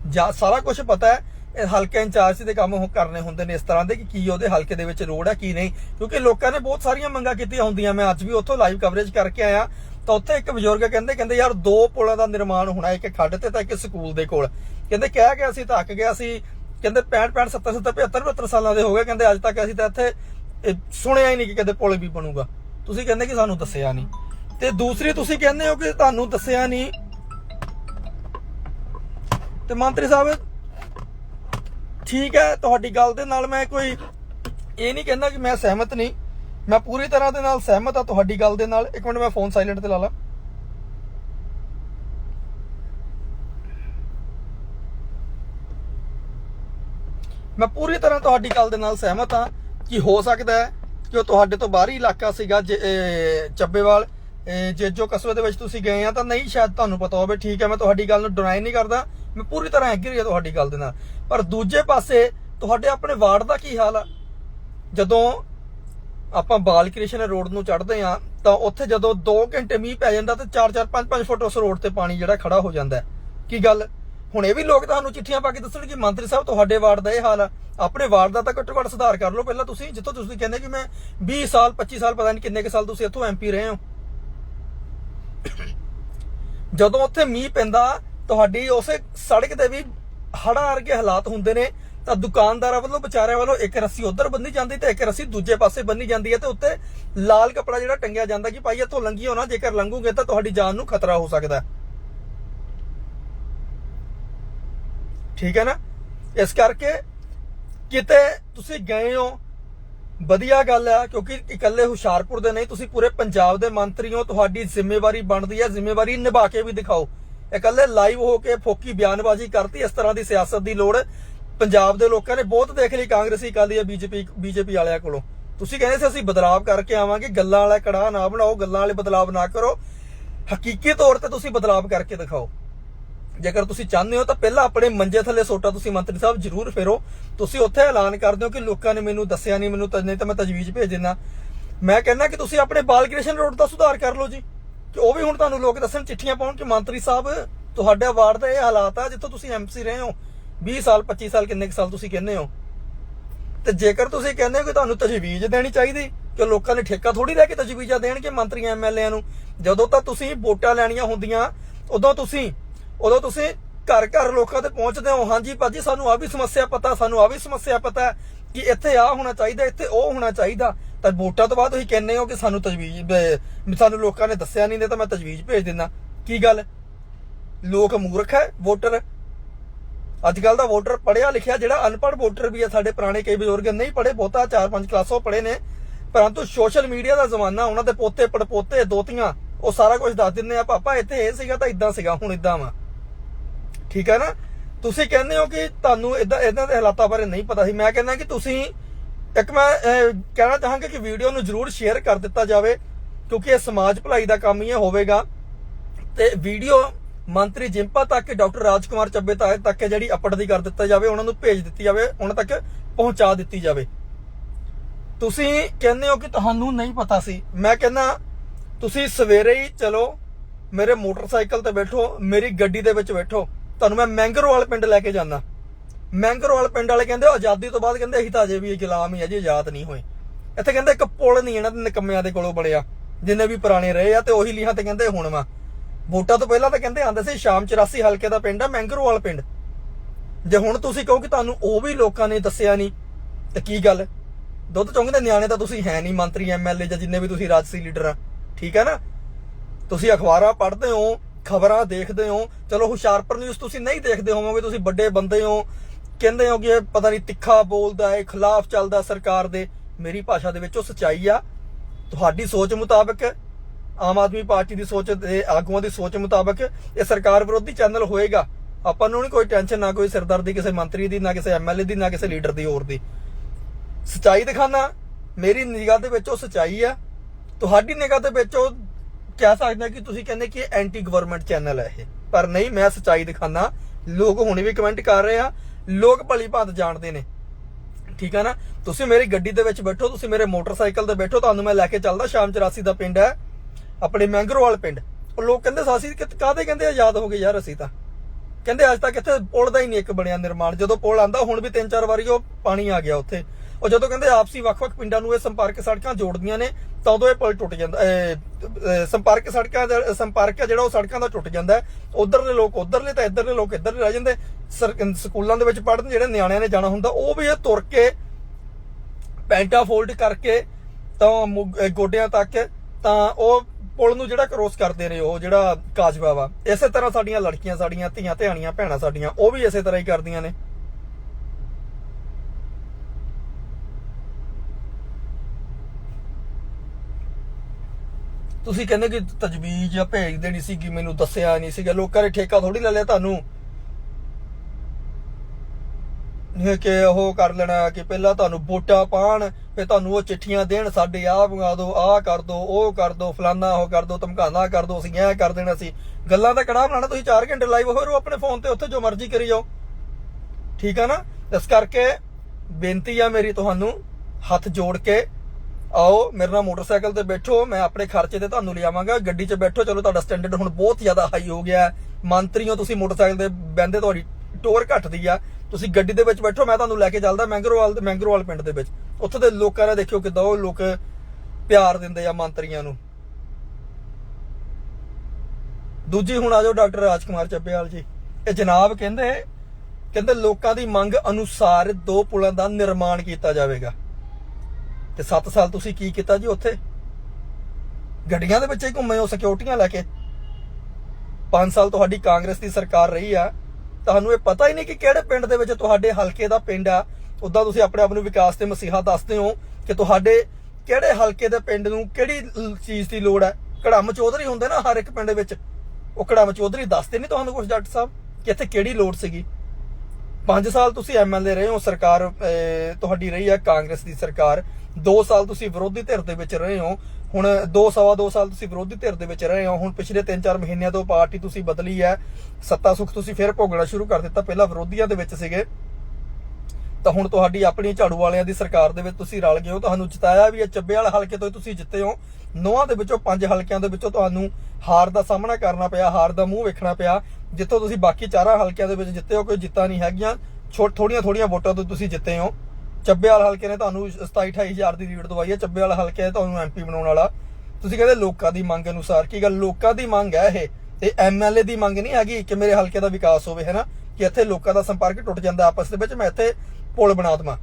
ਜਾਂ ਸਾਰਾ ਕੁਝ ਪਤਾ ਹੈ, ਇਹ ਹਲਕਾ ਇੰਚਾਰਜ ਦੇ ਕੰਮ ਉਹ ਕਰਨੇ ਹੁੰਦੇ ਨੇ ਇਸ ਤਰ੍ਹਾਂ ਦੇ ਕਿ ਕੀ ਉਹਦੇ ਹਲਕੇ ਦੇ ਵਿੱਚ ਲੋੜ ਹੈ, ਕੀ ਨਹੀਂ। ਕਿਉਂਕਿ ਲੋਕਾਂ ਨੇ ਬਹੁਤ ਸਾਰੀਆਂ ਮੰਗਾਂ ਕੀਤੀਆਂ ਹੁੰਦੀਆਂ, ਮੈਂ ਅੱਜ ਵੀ ਉੱਥੋਂ ਲਾਈਵ ਕਵਰੇਜ ਕਰਕੇ ਆਇਆ। ਤਾਂ ਉੱਥੇ ਇੱਕ ਬਜ਼ੁਰਗ ਕਹਿੰਦੇ ਕਹਿੰਦੇ, ਯਾਰ, ਦੋ ਪੁਲਾਂ ਦਾ ਨਿਰਮਾਣ ਹੋਣਾ ਇੱਕ ਖੱਡ ਤੇ ਤਾਂ ਇੱਕ ਸਕੂਲ ਦੇ ਕੋਲ। ਕਹਿੰਦੇ, ਕਹਿ ਗਿਆ ਸੀ, ਥੱਕ ਗਿਆ ਸੀ। ਕਹਿੰਦੇ 65 65 70 70 75 75 ਸਾਲਾਂ ਦੇ ਹੋ ਗਏ। ਕਹਿੰਦੇ, ਅੱਜ ਤੱਕ ਅਸੀਂ ਤਾਂ ਇੱਥੇ ਇਹ ਸੁਣਿਆ ਹੀ ਨਹੀਂ ਕਿ ਕਦੇ ਪੁਲ ਵੀ ਬਣੂਗਾ। ਤੁਸੀਂ ਕਹਿੰਦੇ ਕਿ ਸਾਨੂੰ ਦੱਸਿਆ ਨਹੀਂ। ਤੇ ਦੂਸਰੀ ਤੁਸੀਂ ਕਹਿੰਦੇ ਹੋ ਕਿ ਤੁਹਾਨੂੰ ਦੱਸਿਆ ਨਹੀਂ। ਤੇ ਮੰਤਰੀ ਸਾਹਿਬ, ਠੀਕ ਹੈ, ਤੁਹਾਡੀ ਗੱਲ ਦੇ ਨਾਲ ਮੈਂ ਕੋਈ ਇਹ ਨਹੀਂ ਕਹਿੰਦਾ ਕਿ ਮੈਂ ਸਹਿਮਤ ਨਹੀਂ। ਮੈਂ ਪੂਰੀ ਤਰ੍ਹਾਂ ਦੇ ਨਾਲ ਸਹਿਮਤ ਆ ਤੁਹਾਡੀ ਗੱਲ ਦੇ ਨਾਲ। ਇੱਕ ਮਿੰਟ ਮੈਂ ਫੋਨ ਸਾਇਲੈਂਟ ਤੇ ਲਾ ਲਾ। ਮੈਂ ਪੂਰੀ ਤਰ੍ਹਾਂ ਤੁਹਾਡੀ ਗੱਲ ਦੇ ਨਾਲ ਸਹਿਮਤ ਆ ਕਿ ਹੋ ਸਕਦਾ ਹੈ ਕਿ ਉਹ ਤੁਹਾਡੇ ਤੋਂ ਬਾਹਰੀ ਇਲਾਕਾ ਸੀਗਾ ਜੇ- ਚੱਬੇਵਾਲ, ਇਹ ਜੇਜੋ ਕਸਬੇ ਦੇ ਵਿੱਚ ਤੁਸੀਂ ਗਏ ਆ ਤਾਂ ਨਹੀਂ, ਸ਼ਾਇਦ ਤੁਹਾਨੂੰ ਪਤਾ ਹੋਵੇ, ਠੀਕ ਹੈ, ਮੈਂ ਤੁਹਾਡੀ ਗੱਲ ਨੂੰ ਡਿਨਾਈ ਨਹੀਂ ਕਰਦਾ, ਮੈਂ ਪੂਰੀ ਤਰ੍ਹਾਂ ਐਗਰੀ ਹਾਂ ਤੁਹਾਡੀ ਗੱਲ ਦੇ ਨਾਲ। ਪਰ ਦੂਜੇ ਪਾਸੇ, ਤੁਹਾਡੇ ਆਪਣੇ ਵਾਰਡ ਦਾ ਕੀ ਹਾਲ ਆ? ਜਦੋਂ ਆਪਾਂ ਬਾਲ ਕ੍ਰਿਸ਼ਨ ਰੋਡ ਨੂੰ ਚੜ੍ਹਦੇ ਆ, ਤਾਂ ਉੱਥੇ ਜਦੋਂ 2 ਘੰਟੇ ਮੀਂਹ ਪੈ ਜਾਂਦਾ ਤੇ 4-4 5-5 ਫੁੱਟ ਉਸ ਰੋਡ ਤੇ ਪਾਣੀ ਜਿਹੜਾ ਖੜਾ ਹੋ ਜਾਂਦਾ ਕੀ ਗੱਲ? ਹੁਣ ਇਹ ਵੀ ਲੋਕ ਤੁਹਾਨੂੰ ਚਿੱਠੀਆਂ ਪਾ ਕੇ ਦੱਸਣ ਮੰਤਰੀ ਸਾਹਿਬ, ਤੁਹਾਡੇ ਵਾਰਡ ਦਾ ਇਹ ਹਾਲ ਆ। ਆਪਣੇ ਵਾਰਡ ਦਾ ਤਾਂ ਘੱਟੋ ਘੱਟ ਸੁਧਾਰ ਕਰ ਲਓ ਪਹਿਲਾਂ ਤੁਸੀਂ, ਜਿੱਥੋਂ ਤੁਸੀਂ ਕਹਿੰਦੇ ਕਿ ਮੈਂ 20 ਸਾਲ 25 ਸਾਲ, ਪਤਾ ਨਹੀਂ ਕਿੰਨੇ ਕੁ ਸਾਲ ਤੁਸੀਂ ਇੱਥੋਂ ਐਮਪੀ ਰਹੇ ਹੋ। ਜਦੋਂ ਉੱਥੇ ਮੀਂਹ ਪੈਂਦਾ, ਤੁਹਾਡੀ ਉਸੇ ਸੜਕ ਤੇ ਵੀ ਹੜ੍ਹਾਂ ਵਰਗੇ ਹਾਲਾਤ ਹੁੰਦੇ ਨੇ, ਤਾਂ ਦੁਕਾਨਦਾਰਾਂ ਵੱਲੋਂ, ਵਿਚਾਰਿਆਂ ਵੱਲੋਂ ਇੱਕ ਰੱਸੀ ਉਧਰ ਬੰਨੀ ਜਾਂਦੀ ਤੇ ਇੱਕ ਰੱਸੀ ਦੂਜੇ ਪਾਸੇ ਬੰਨੀ ਜਾਂਦੀ ਹੈ ਤੇ ਉੱਤੇ ਲਾਲ ਕਪੜਾ ਜਿਹੜਾ ਟੰਗਿਆ ਜਾਂਦਾ ਕਿ ਭਾਈ ਇੱਥੋਂ ਲੰਘੀਓ ਨਾ, ਜੇਕਰ ਲੰਘੂਗੇ ਤਾਂ ਤੁਹਾਡੀ ਜਾਨ ਨੂੰ ਖਤਰਾ ਹੋ ਸਕਦਾ। ਹੈ ਠੀਕ ਹੈ ਨਾ? ਇਸ ਕਰਕੇ ਕਿਤੇ ਤੁਸੀਂ ਗਏ ਹੋ, ਵਧੀਆ ਗੱਲ ਹੈ ਕਿਉਂਕਿ ਇਕੱਲੇ ਹੁਸ਼ਿਆਰਪੁਰ ਦੇ ਨਹੀਂ, ਤੁਸੀਂ ਪੂਰੇ ਪੰਜਾਬ ਦੇ ਮੰਤਰੀ ਹੋ, ਤੁਹਾਡੀ ਜ਼ਿੰਮੇਵਾਰੀ ਬਣਦੀ ਹੈ ਜ਼ਿੰਮੇਵਾਰੀ ਨਿਭਾ ਕੇ ਵੀ ਦਿਖਾਓ। ਇਕੱਲੇ ਲਾਈਵ ਹੋ ਕੇ ਫੋਕੀ ਬਿਆਨਬਾਜ਼ੀ ਕਰਤੀ, ਇਸ ਤਰ੍ਹਾਂ ਦੀ ਸਿਆਸਤ ਦੀ ਲੋੜ ਪੰਜਾਬ ਦੇ ਲੋਕਾਂ ਨੇ, ਬਹੁਤ ਦੇਖ ਲਈ ਕਾਂਗਰਸੀ ਅਕਾਲੀ ਜਾਂ ਬੀਜੇਪੀ ਬੀਜੇਪੀ ਵਾਲਿਆਂ ਕੋਲੋਂ। ਤੁਸੀਂ ਕਹਿੰਦੇ ਸੀ ਅਸੀਂ ਬਦਲਾਵ ਕਰਕੇ ਆਵਾਂਗੇ, ਗੱਲਾਂ ਵਾਲਾ ਕੜਾ ਨਾ ਬਣਾਓ, ਗੱਲਾਂ ਵਾਲੇ ਬਦਲਾਵ ਨਾ ਕਰੋ। ਹਕੀਕੀ ਤੌਰ ਤੇ ਤੁਸੀਂ ਬਦਲਾਵ ਕਰਕੇ ਦਿਖਾਓ। ਜੇਕਰ ਤੁਸੀਂ ਚਾਹੁੰਦੇ ਹੋ ਤਾਂ ਪਹਿਲਾਂ ਆਪਣੇ ਮੰਜੇ ਥੱਲੇ ਸੋਟਾ ਤੁਸੀਂ ਮੰਤਰੀ ਸਾਹਿਬ ਜ਼ਰੂਰ ਫੇਰੋ। ਤੁਸੀਂ ਉੱਥੇ ਐਲਾਨ ਕਰ ਦਿਓ ਕਿ ਲੋਕਾਂ ਨੇ ਮੈਨੂੰ ਦੱਸਿਆ ਨਹੀਂ, ਮੈਨੂੰ ਨਹੀਂ ਤਾਂ ਮੈਂ ਤਜਵੀਜ਼ ਭੇਜ ਦਿੰਦਾ। ਮੈਂ ਕਹਿੰਦਾ ਕਿ ਤੁਸੀਂ ਆਪਣੇ ਬਾਲ ਰੋਡ ਦਾ ਸੁਧਾਰ ਕਰ ਲਓ ਜੀ। ਕਿ ਉਹ ਵੀ ਹੁਣ ਤੁਹਾਨੂੰ ਲੋਕ ਦੱਸਣ, ਚਿੱਠੀਆਂ ਪਾਉਣ ਕਿ ਮੰਤਰੀ ਸਾਹਿਬ, ਤੁਹਾਡੇ ਵਾਰਡ ਦਾ ਇਹ ਹਾਲਾਤ ਆ ਜਿੱਥੋਂ ਤੁਸੀਂ ਐਮਸੀ ਰਹੇ ਹੋ। 20 ਸਾਲ 25 ਸਾਲ ਕਿੰਨੇ ਕੁ ਸਾਲ ਤੁਸੀਂ ਕਹਿੰਦੇ ਹੋ? ਤੇ ਜੇਕਰ ਤੁਸੀਂ ਕਹਿੰਦੇ ਹੋ ਕਿ ਤੁਹਾਨੂੰ ਤਜਵੀਜ਼ ਦੇਣੀ ਚਾਹੀਦੀ, ਕਿ ਲੋਕਾਂ ਨੇ ਠੇਕਾ ਥੋੜੀ ਲੈ ਕੇ ਤਜਵੀਜ਼ਾਂ ਦੇਣਗੇ ਮੰਤਰੀਆਂ ਐਮਐਲਏਆਂ ਨੂੰ, ਜਦੋਂ ਤਾਂ ਤੁਸੀਂ ਵੋਟਾਂ ਲੈਣੀਆਂ ਹੁੰਦੀਆਂ, ਉਦੋਂ ਤੁਸੀਂ ਉਦੋਂ ਤੁਸੀਂ ਘਰ ਘਰ ਲੋਕਾਂ ਤੇ ਪਹੁੰਚਦੇ ਹੋ। ਹਾਂਜੀ ਭਾਜੀ, ਸਾਨੂੰ ਆ ਵੀ ਸਮੱਸਿਆ ਪਤਾ, ਸਾਨੂੰ ਆ ਵੀ ਸਮੱਸਿਆ ਪਤਾ ਹੈ ਕਿ ਇੱਥੇ ਆ ਹੋਣਾ ਚਾਹੀਦਾ, ਇੱਥੇ ਉਹ ਹੋਣਾ ਚਾਹੀਦਾ। ਤਾਂ ਵੋਟਾਂ ਤੋਂ ਬਾਅਦ ਤੁਸੀਂ ਕਹਿੰਦੇ ਹੋ ਕਿ ਸਾਨੂੰ ਤਜਵੀਜ਼ ਸਾਨੂੰ ਲੋਕਾਂ ਨੇ ਦੱਸਿਆ ਨਹੀਂ ਨੇ ਤਾਂ ਮੈਂ ਤਜਵੀਜ਼ ਭੇਜ ਦਿੰਦਾ। ਕੀ ਗੱਲ? ਲੋਕ ਮੂਰਖ ਹੈ, ਵੋਟਰ। ਅੱਜ ਕੱਲ ਦਾ ਵੋਟਰ ਪੜਿਆ ਲਿਖਿਆ ਜਿਹੜਾ ਅਨਪੜ੍ਹ ਵੋਟਰ ਵੀ ਹੈ, ਸਾਡੇ ਪੁਰਾਣੇ ਕਈ ਬਜ਼ੁਰਗ ਨਹੀਂ ਪੜੇ ਬਹੁਤਾ 4-5 ਕਲਾਸੋਂ ਪੜੇ ਨੇ। ਪਰੰਤੂ ਸੋਸ਼ਲ ਮੀਡੀਆ ਦਾ ਜ਼ਮਾਨਾ, ਉਹਨਾਂ ਦੇ ਪੋਤੇ, ਪੜਪੋਤੇ, ਦੋਤੀਆਂ, ਉਹ ਸਾਰਾ ਕੁਝ ਦੱਸ ਦਿੰਦੇ ਆ, ਪਾਪਾ, ਇੱਥੇ ਇਹ ਸੀਗਾ ਤਾਂ ਇਦਾਂ ਸੀਗਾ, ਹੁਣ ਇਦਾਂ ਵਾ। ਠੀਕ ਹੈ ਨਾ? ਤੁਸੀਂ ਕਹਿੰਦੇ ਹੋ ਕਿ ਤੁਹਾਨੂੰ ਇਦਾਂ ਇਦਾਂ ਦੇ ਹਾਲਾਤਾਂ ਬਾਰੇ ਨਹੀਂ ਪਤਾ ਸੀ। ਮੈਂ ਕਹਿੰਦਾ ਕਿ ਤੁਸੀਂ ਇੱਕ ਮੈਂ ਕਹਿਣਾ ਚਾਹਾਂਗਾ ਕਿ ਵੀਡੀਓ ਨੂੰ ਜਰੂਰ ਸ਼ੇਅਰ ਕਰ ਦਿੱਤਾ ਜਾਵੇ, ਕਿਉਂਕਿ ਇਹ ਸਮਾਜ ਭਲਾਈ ਦਾ ਕੰਮ ਹੀ ਹੋਵੇਗਾ। ਤੇ ਵੀਡੀਓ ਮੰਤਰੀ ਜਿੰਪਾ ਤੱਕ, ਡਾਕਟਰ ਰਾਜਕੁਮਾਰ ਚੱਬੇ ਤੱਕ ਤੱਕ ਜਿਹੜੀ ਅਪੜ ਦੀ ਕਰ ਦਿੱਤਾ ਜਾਵੇ, ਉਹਨਾਂ ਨੂੰ ਭੇਜ ਦਿੱਤੀ ਜਾਵੇ, ਉਹਨਾਂ ਤੱਕ ਪਹੁੰਚਾ ਦਿੱਤੀ ਜਾਵੇ। ਤੁਸੀਂ ਕਹਿੰਦੇ ਹੋ ਕਿ ਤੁਹਾਨੂੰ ਨਹੀਂ ਪਤਾ ਸੀ। ਮੈਂ ਕਹਿੰਦਾ, ਤੁਸੀਂ ਸਵੇਰੇ ਹੀ ਚਲੋ, ਮੇਰੇ ਮੋਟਰਸਾਈਕਲ ਤੇ ਬੈਠੋ, ਮੇਰੀ ਗੱਡੀ ਦੇ ਵਿੱਚ ਬੈਠੋ। ਤੁਹਾਨੂੰ ਮੈਂ ਮੈਂਗਰੋਵਾਲ ਪਿੰਡ ਲੈ ਕੇ ਜਾਣਾ ਮੈਂਗਰੋਵਾਲ ਪਿੰਡ ਵਾਲੇ ਕਹਿੰਦੇ, ਆਜ਼ਾਦੀ ਤੋਂ ਬਾਅਦ ਕਹਿੰਦੇ, ਅਸੀਂ ਤਾਂ ਅਜੇ ਵੀ ਗੁਲਾਮ ਹੀ ਅਜੇ ਆਜ਼ਾਦ ਨਹੀਂ ਹੋਏ। ਇੱਥੇ ਕਹਿੰਦੇ ਇੱਕ ਪੁਲ ਨਹੀਂ, ਇਹਨਾਂ ਦੇ ਨਿਕੰਮਿਆਂ ਦੇ ਕੋਲੋਂ ਬਣਿਆ ਜਿੰਨੇ ਵੀ ਪੁਰਾਣੇ ਰਹੇ ਆ ਤੇ ਉਹੀ ਲੀਹਾਂ ਤੇ ਕਹਿੰਦੇ ਹੁਣ ਵਾ। ਵੋਟਾਂ ਤੋਂ ਪਹਿਲਾਂ ਤਾਂ ਕਹਿੰਦੇ ਆਂਦੇ ਸੀ, ਸ਼ਾਮ 84 ਹਲਕੇ ਦਾ ਪਿੰਡ ਆ, ਮੈਂਗਰੋਵਾਲ ਪਿੰਡ। ਜੇ ਹੁਣ ਤੁਸੀਂ ਕਹੋ ਕਿ ਤੁਹਾਨੂੰ ਉਹ ਵੀ ਲੋਕਾਂ ਨੇ ਦੱਸਿਆ ਨਹੀਂ, ਤੇ ਕੀ ਗੱਲ? ਦੁੱਧ ਚੁੰਗਦੇ ਨਿਆਣੇ ਤਾਂ ਤੁਸੀਂ ਹੈ ਨਹੀਂ, ਮੰਤਰੀ ਐਮਐਲਏ ਜਾਂ ਜਿੰਨੇ ਵੀ ਤੁਸੀਂ ਰਾਜਸੀ ਲੀਡਰ ਆ। ਠੀਕ ਹੈ ਨਾ? ਤੁਸੀਂ ਅਖਬਾਰਾਂ ਪੜ੍ਹਦੇ ਹੋ ਖਬਰਾਂ ਦੇਖਦੇ ਹੋ। ਚਲੋ ਹੁਸ਼ਿਆਰਪੁਰ ਨਿਊਜ਼ ਤੁਸੀਂ ਨਹੀਂ ਦੇਖਦੇ ਹੋਵੋਗੇ, ਤੁਸੀਂ ਵੱਡੇ ਬੰਦੇ ਹੋ। ਕਹਿੰਦੇ ਹੋ ਕਿ ਇਹ ਪਤਾ ਨਹੀਂ ਤਿੱਖਾ ਬੋਲਦਾ ਹੈ, ਖਿਲਾਫ ਚੱਲਦਾ ਸਰਕਾਰ ਦੇ। ਮੇਰੀ ਭਾਸ਼ਾ ਦੇ ਵਿੱਚ ਉਹ ਸਚਾਈ ਆ। ਤੁਹਾਡੀ ਸੋਚ ਮੁਤਾਬਕ, ਆਮ ਆਦਮੀ ਪਾਰਟੀ ਦੀ ਸੋਚ ਦੇ ਆਗੂਆਂ ਦੀ ਸੋਚ ਮੁਤਾਬਕ ਇਹ ਸਰਕਾਰ ਵਿਰੋਧੀ ਚੈਨਲ ਹੋਏਗਾ। ਆਪਾਂ ਨੂੰ ਨਹੀਂ ਕੋਈ ਟੈਨਸ਼ਨ ਨਾ ਕੋਈ ਸਿਰਦਰਦੀ ਕਿਸੇ ਮੰਤਰੀ ਦੀ, ਨਾ ਕਿਸੇ ਐਮਐਲਏ ਦੀ, ਨਾ ਕਿਸੇ ਲੀਡਰ ਦੀ ਹੋਰ ਦੀ। ਸਚਾਈ ਦਿਖਾਣਾ ਮੇਰੀ ਨਿਗਾਹ ਦੇ ਵਿੱਚ ਉਹ ਸਚਾਈ ਆ। ਤੁਹਾਡੀ ਨਿਗਾਹ ਦੇ ਵਿੱਚ ਉਹ ਕਹਿ ਸਕਦੇ ਕਿ ਤੁਸੀਂ ਕਹਿੰਦੇ ਕਿ ਐਂਟੀ ਗਵਰਨਮੈਂਟ ਚੈਨਲ ਹੈ ਇਹ। ਪਰ ਨਹੀਂ, ਮੈਂ ਸਚਾਈ ਦਿਖਾਣਾ ਲੋਕ ਹੁਣ ਵੀ ਕਮੈਂਟ ਕਰ ਰਹੇ ਆ, ਲੋਕ ਭਲੀ ਭਾਂਤ ਜਾਣਦੇ ਨੇ। ਠੀਕ ਆ ਨਾ? ਤੁਸੀਂ ਮੇਰੀ ਗੱਡੀ ਦੇ ਵਿੱਚ ਬੈਠੋ, ਤੁਸੀਂ ਮੇਰੇ ਮੋਟਰਸਾਈਕਲ ਤੇ ਬੈਠੋ, ਤੁਹਾਨੂੰ ਮੈਂ ਲੈ ਕੇ ਚੱਲਦਾ, ਸ਼ਾਮ 84 ਦਾ ਪਿੰਡ ਹੈ, ਆਪਣੇ ਮੈਂਗਰੋਵਾਲ ਪਿੰਡ। ਉਹ ਲੋਕ ਕਹਿੰਦੇ, ਸਾਸੀ ਕਿ ਕਾਦੇ ਕਹਿੰਦੇ ਆਜ਼ਾਦ ਹੋ ਗਏ ਯਾਰ ਅਸੀਂ ਤਾਂ। ਕਹਿੰਦੇ, ਅੱਜ ਤੱਕ ਇੱਥੇ ਪੁਲ ਦਾ ਹੀ ਨਹੀਂ ਇੱਕ ਬਣਿਆ ਨਿਰਮਾਣ। ਜਦੋਂ ਪੁਲ ਆਂਦਾ, ਹੁਣ ਵੀ ਤਿੰਨ ਚਾਰ ਵਾਰੀ ਉਹ ਪਾਣੀ ਆ ਗਿਆ ਉੱਥੇ। ਉਹ ਜਦੋਂ ਕਹਿੰਦੇ ਆਪਸੀ ਵੱਖ-ਵੱਖ ਪਿੰਡਾਂ ਨੂੰ ਇਹ ਸੰਪਰਕ ਸੜਕਾਂ ਜੋੜਦੀਆਂ ਨੇ, ਤਾਂ ਉਦੋਂ ਇਹ ਪੁਲ ਟੁੱਟ ਜਾਂਦਾ ਸੰਪਰਕ ਸੜਕਾਂ ਦਾ, ਸੰਪਰਕ ਹੈ ਜਿਹੜਾ ਉਹ ਸੜਕਾਂ ਦਾ ਟੁੱਟ ਜਾਂਦਾ ਹੈ। ਉਧਰਲੇ ਲੋਕ ਉਧਰਲੇ ਤਾਂ ਇੱਧਰਲੇ ਲੋਕ ਇੱਧਰਲੇ ਰਹਿ ਜਾਂਦੇ। ਸਕੂਲਾਂ ਦੇ ਵਿੱਚ ਪੜ੍ਹਨ ਜਿਹੜੇ ਨਿਆਣਿਆਂ ਨੇ ਜਾਣਾ ਹੁੰਦਾ, ਉਹ ਵੀ ਇਹ ਤੁਰ ਕੇ ਪੈਂਟਾ ਫੋਲਡ ਕਰਕੇ ਤਾਂ ਗੋਡਿਆਂ ਤੱਕ ਤਾਂ ਉਹ ਪੁਲ ਨੂੰ ਜਿਹੜਾ ਕ੍ਰੋਸ ਕਰਦੇ ਨੇ ਉਹ, ਜਿਹੜਾ ਕਾਜਵਾ ਵਾ। ਇਸੇ ਤਰ੍ਹਾਂ ਸਾਡੀਆਂ ਲੜਕੀਆਂ, ਸਾਡੀਆਂ ਧੀਆਂ, ਧਿਆਣੀਆਂ, ਭੈਣਾਂ ਸਾਡੀਆਂ, ਉਹ ਵੀ ਇਸੇ ਤਰ੍ਹਾਂ ਹੀ ਕਰਦੀਆਂ ਨੇ। ਤੁਸੀਂ ਕਹਿੰਦੇ ਕਿ ਤਜਵੀਜ਼ ਜਾਂ ਭੇਜ ਦੇਣੀ ਸੀ ਕਿ ਮੈਨੂੰ ਦੱਸਿਆ ਨਹੀਂ ਸੀਗਾ, ਲੋਕਾਂ ਨੇ ਠੇਕਾ ਥੋੜੀ ਲੈ ਲਿਆ ਤੁਹਾਨੂੰ? ਕਿ ਉਹ ਕਰ ਲੈਣਾ ਕਿ ਪਹਿਲਾਂ ਤੁਹਾਨੂੰ ਵੋਟਾਂ ਪਾਣ ਫਿਰ ਤੁਹਾਨੂੰ ਉਹ ਚਿੱਠੀਆਂ ਦੇਣ, ਸਾਡੇ ਆਹ ਮੰਗਾ ਦਿਓ ਆਹ ਕਰ ਦਿਓ ਉਹ ਕਰ ਦਿਓ ਫਲਾਨਾ ਉਹ ਕਰ ਦਿਓ ਧਮਕਾਨਾ ਕਰ ਦਿਓ ਅਸੀਂ ਐਂ ਕਰ ਦੇਣਾ ਸੀ। ਗੱਲਾਂ ਦਾ ਕੜਾ ਬਣਾਣਾ ਤੁਸੀਂ 4 ਘੰਟੇ ਲਾਈਵ ਹੋ ਰਹੋ ਆਪਣੇ ਫੋਨ ਤੇ ਉੱਥੇ ਜੋ ਮਰਜ਼ੀ ਕਰੀ ਜਾਓ। ਠੀਕ ਆ ਨਾ? ਇਸ ਕਰਕੇ ਬੇਨਤੀ ਆ ਮੇਰੀ ਤੁਹਾਨੂੰ, ਹੱਥ ਜੋੜ ਕੇ ਆਓ, ਮੇਰੇ ਨਾਲ ਮੋਟਰਸਾਈਕਲ ਤੇ ਬੈਠੋ, ਮੈਂ ਆਪਣੇ ਖਰਚੇ ਤੇ ਤੁਹਾਨੂੰ ਲਿਆਵਾਂਗਾ ਗੱਡੀ 'ਚ ਬੈਠੋ, ਚਲੋ ਤੁਹਾਡਾ ਸਟੈਂਡਰਡ ਹੁਣ ਬਹੁਤ ਜ਼ਿਆਦਾ ਹਾਈ ਹੋ ਗਿਆ ਹੈ। ਮੰਤਰੀਓ, ਤੁਸੀਂ ਮੋਟਰਸਾਈਕਲ ਤੇ ਬਹਿੰਦੇ, ਤੁਹਾਡੀ ਟੋਰ ਘਟਦੀ ਆ। ਤੁਸੀਂ ਗੱਡੀ ਦੇ ਵਿੱਚ ਬੈਠੋ, ਮੈਂ ਤੁਹਾਨੂੰ ਲੈ ਕੇ ਚੱਲਦਾ ਮੈਂਗਰੋਵਾਲ ਤੇ ਮੈਂਗਰੋਵਾਲ ਪਿੰਡ ਦੇ ਵਿੱਚ। ਉੱਥੇ ਦੇ ਲੋਕਾਂ ਦਾ ਦੇਖਿਓ ਕਿਦਾਂ ਉਹ ਲੋਕ ਪਿਆਰ ਦਿੰਦੇ ਆ ਮੰਤਰੀਆਂ ਨੂੰ। ਦੂਜੀ ਹੁਣ ਆ ਜਾਓ ਡਾਕਟਰ ਰਾਜਕੁਮਾਰ ਚੱਬੇਵਾਲ ਜੀ। ਇਹ ਜਨਾਬ ਕਹਿੰਦੇ ਕਹਿੰਦੇ ਲੋਕਾਂ ਦੀ ਮੰਗ ਅਨੁਸਾਰ ਦੋ ਪੁਲਾਂ ਦਾ ਨਿਰਮਾਣ ਕੀਤਾ ਜਾਵੇਗਾ। ਤੇ 7 ਸਾਲ ਤੁਸੀਂ ਕੀ ਕੀਤਾ ਜੀ ਉੱਥੇ? ਗੱਡੀਆਂ ਦੇ ਵਿੱਚ ਹੀ ਘੁੰਮੇ ਹੋ ਸਿਕਿਉਰਟੀਆਂ ਲੈ ਕੇ? 5 ਸਾਲ ਤੁਹਾਡੀ ਕਾਂਗਰਸ ਦੀ ਸਰਕਾਰ ਰਹੀ ਆ ਤੁਹਾਨੂੰ ਇਹ ਪਤਾ ਹੀ ਨਹੀਂ ਕਿ ਕਿਹੜੇ ਪਿੰਡ ਦੇ ਵਿੱਚ ਤੁਹਾਡੇ ਹਲਕੇ ਦਾ ਪਿੰਡ ਆ। ਉਦਾਂ ਤੁਸੀਂ ਆਪਣੇ ਆਪ ਨੂੰ ਵਿਕਾਸ ਤੇ ਮਸੀਹਾ ਦੱਸਦੇ ਹੋ ਕਿ ਤੁਹਾਡੇ ਕਿਹੜੇ ਹਲਕੇ ਦੇ ਪਿੰਡ ਨੂੰ ਕਿਹੜੀ ਚੀਜ਼ ਦੀ ਲੋੜ ਹੈ ਕੜਮ ਚੌਧਰੀ ਹੁੰਦੇ ਨਾ ਹਰ ਇੱਕ ਪਿੰਡ ਵਿੱਚ। ਉਹ ਕੜਮ ਚੌਧਰੀ ਦੱਸਦੇ ਨਹੀਂ ਤੁਹਾਨੂੰ ਕੁਝ ਡਾਕਟਰ ਸਾਹਿਬ ਕਿ ਇੱਥੇ ਕਿਹੜੀ ਲੋੜ ਸੀਗੀ? 5 ਸਾਲ ਤੁਸੀਂ ਐਮਐਲਏ ਰਹੇ ਹੋ ਸਰਕਾਰ ਅਹ, ਤੁਹਾਡੀ ਰਹੀ ਹੈ ਕਾਂਗਰਸ ਦੀ ਸਰਕਾਰ। 2 ਸਾਲ ਤੁਸੀਂ ਵਿਰੋਧੀ ਧਿਰ ਦੇ ਵਿੱਚ ਰਹੇ ਹੋ, ਹੁਣ 2 ਸਵਾ 2 ਸਾਲ ਤੁਸੀਂ ਵਿਰੋਧੀ ਧਿਰ ਦੇ ਵਿੱਚ ਰਹੇ ਹੋ, ਹੁਣ ਪਿਛਲੇ 3-4 ਮਹੀਨਿਆਂ ਤੋਂ ਪਾਰਟੀ ਤੁਸੀਂ ਬਦਲੀ ਹੈ, ਸੱਤਾ ਸੁਖ ਤੁਸੀਂ ਫਿਰ ਭੋਗਣਾ ਸ਼ੁਰੂ ਕਰ ਦਿੱਤਾ, ਪਹਿਲਾਂ ਵਿਰੋਧੀਆਂ ਦੇ ਵਿੱਚ ਸੀਗੇ। ਤਾਂ ਹੁਣ ਤੁਹਾਡੀ ਆਪਣੀ ਝਾੜੂ ਵਾਲਿਆਂ ਦੀ ਸਰਕਾਰ ਦੇ ਵਿੱਚ ਤੁਸੀਂ ਰਲ ਗਏ ਹੋ, ਤੁਹਾਨੂੰ ਜਿਤਾਇਆ ਵੀ ਹੈ, ਚੱਬੇ ਵਾਲੇ ਹਲਕੇ ਤੋਂ ਤੁਸੀਂ ਜਿੱਤੇ ਹੋ। ਨੌਹਾਂ ਦੇ ਵਿੱਚੋਂ ਪੰਜ ਹਲਕਿਆਂ ਦੇ ਵਿੱਚੋਂ ਤੁਹਾਨੂੰ ਹਾਰ ਦਾ ਸਾਹਮਣਾ ਕਰਨਾ ਪਿਆ, ਹਾਰ ਦਾ ਮੂੰਹ ਵੇਖਣਾ ਪਿਆ। ਜਿੱਥੋਂ ਤੁਸੀਂ ਬਾਕੀ ਚਾਰਾਂ ਹਲਕਿਆਂ ਦੇ ਵਿੱਚ ਜਿੱਤੇ ਹੋ, ਕੋਈ ਜਿੱਤਾ ਨਹੀਂ ਹੈਗੀਆਂ। ਛੋਟ ਥੋੜੀਆਂ ਥੋੜੀਆਂ ਵੋਟਾਂ ਤੋਂ ਤੁਸੀਂ ਜਿੱਤੇ ਹੋ। ਚੱਬੇ ਵਾਲੇ ਹਲਕੇ ਨੇ ਤੁਹਾਨੂੰ 27 28000 ਦੀ ਲੀਡ ਦਵਾਈ ਹੈ। ਚੱਬੇ ਹਲਕੇ ਨੇ ਤੁਹਾਨੂੰ ਐਮਪੀ ਬਣਾਉਣ ਵਾਲਾ। ਤੁਸੀਂ ਕਹਿੰਦੇ ਲੋਕਾਂ ਦੀ ਮੰਗ ਅਨੁਸਾਰ, ਕੀ ਗੱਲ? ਲੋਕਾਂ ਦੀ ਮੰਗ ਹੈ ਇਹ। ਤੇ ਐਮਐਲਏ ਦੀ ਮੰਗ ਨਹੀਂ ਹੈਗੀ ਕਿ ਮੇਰੇ ਹਲਕੇ ਦਾ ਵਿਕਾਸ ਹੋਵੇ, ਹੈ ਕਿ ਇੱਥੇ ਲੋਕਾਂ ਦਾ ਸੰਪਰਕ ਟੁੱਟ ਜਾਂਦਾ ਆਪਸ ਦੇ ਵਿੱਚ, ਮੈਂ ਇੱਥੇ ਪੁਲ ਬਣਾ ਦਵਾਂ।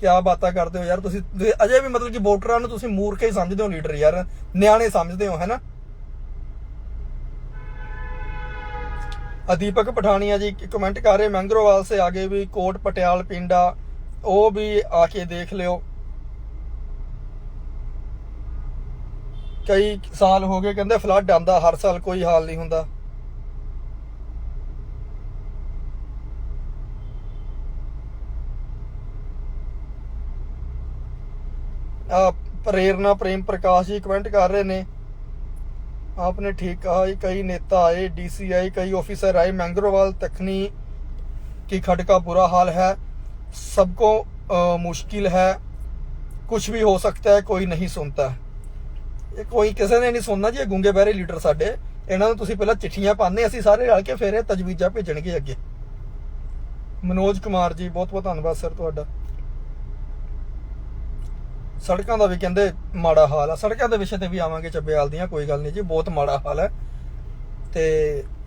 ਕਿਆ ਬਾਤਾਂ ਕਰਦੇ ਹੋ ਯਾਰ ਤੁਸੀਂ? ਅਜੇ ਵੀ ਮਤਲਬ ਕਿ ਵੋਟਰਾਂ ਨੂੰ ਤੁਸੀਂ ਮੂਰਖ ਹੀ ਸਮਝਦੇ ਹੋ, ਲੀਡਰ ਯਾਰ। ਨਿਆਣੇ ਸਮਝਦੇ ਹੋ ਹੈਨਾ ਅਦੀਪਕ ਪਠਾਨੀਆ ਜੀ ਕਮੈਂਟ ਕਰ ਰਹੇ ਮੈਂਗਰੋਵਾਲ ਸੇ ਆਗੇ ਵੀ ਕੋਟ, ਪਟਿਆਲ, ਪਿੰਡਾ। ਉਹ ਵੀ ਆ ਕੇ ਦੇਖ ਲਿਓ ਕਈ ਸਾਲ ਹੋ ਗਏ ਕਹਿੰਦੇ ਫਲੱਡ ਆਂਦਾ ਹਰ ਸਾਲ ਕੋਈ ਹਾਲ ਨਹੀਂ ਹੁੰਦਾ ਆ ਪ੍ਰੇਰਨਾ ਪ੍ਰੇਮ ਪ੍ਰਕਾਸ਼ ਜੀ ਕਮੈਂਟ ਕਰ ਰਹੇ ਨੇ आपने ठीक कहा ये कई नेता आए डीसीआई कई ऑफिसर आए मैंग्रोवाल तखनी की खड का बुरा हाल है सबको अ, मुश्किल है कुछ भी हो सकता है कोई नहीं सुनता ਇਹ ਕੋਈ ਕਿਸੇ ਨੇ ਨਹੀਂ ਸੁਣਨਾ ਜੀ ਇਹ ਗੁੰਗੇ ਬਹਿਰੇ ਲੀਡਰ ਸਾਡੇ ਇਹਨਾਂ ਨੂੰ ਤੁਸੀਂ ਪਹਿਲਾਂ ਚਿੱਠੀਆਂ ਪਾਉਂਦੇ ਅਸੀਂ ਸਾਰੇ ਰਲ ਕੇ ਫਿਰ ਇਹ ਤਜਵੀਜ਼ਾਂ ਭੇਜਣਗੇ ਅੱਗੇ ਮਨੋਜ ਕੁਮਾਰ ਜੀ ਬਹੁਤ ਬਹੁਤ ਧੰਨਵਾਦ ਸਰ ਤੁਹਾਡਾ ਸੜਕਾਂ ਦਾ ਵੀ ਕਹਿੰਦੇ ਮਾੜਾ ਹਾਲ ਆ ਸੜਕਾਂ ਦੇ ਵਿਸ਼ੇ ਤੇ ਵੀ ਆਵਾਂਗੇ ਚੱਬੇਵਾਲ ਦੀਆਂ ਕੋਈ ਗੱਲ ਨਹੀਂ ਜੀ ਬਹੁਤ ਮਾੜਾ ਹਾਲ ਹੈ ਤੇ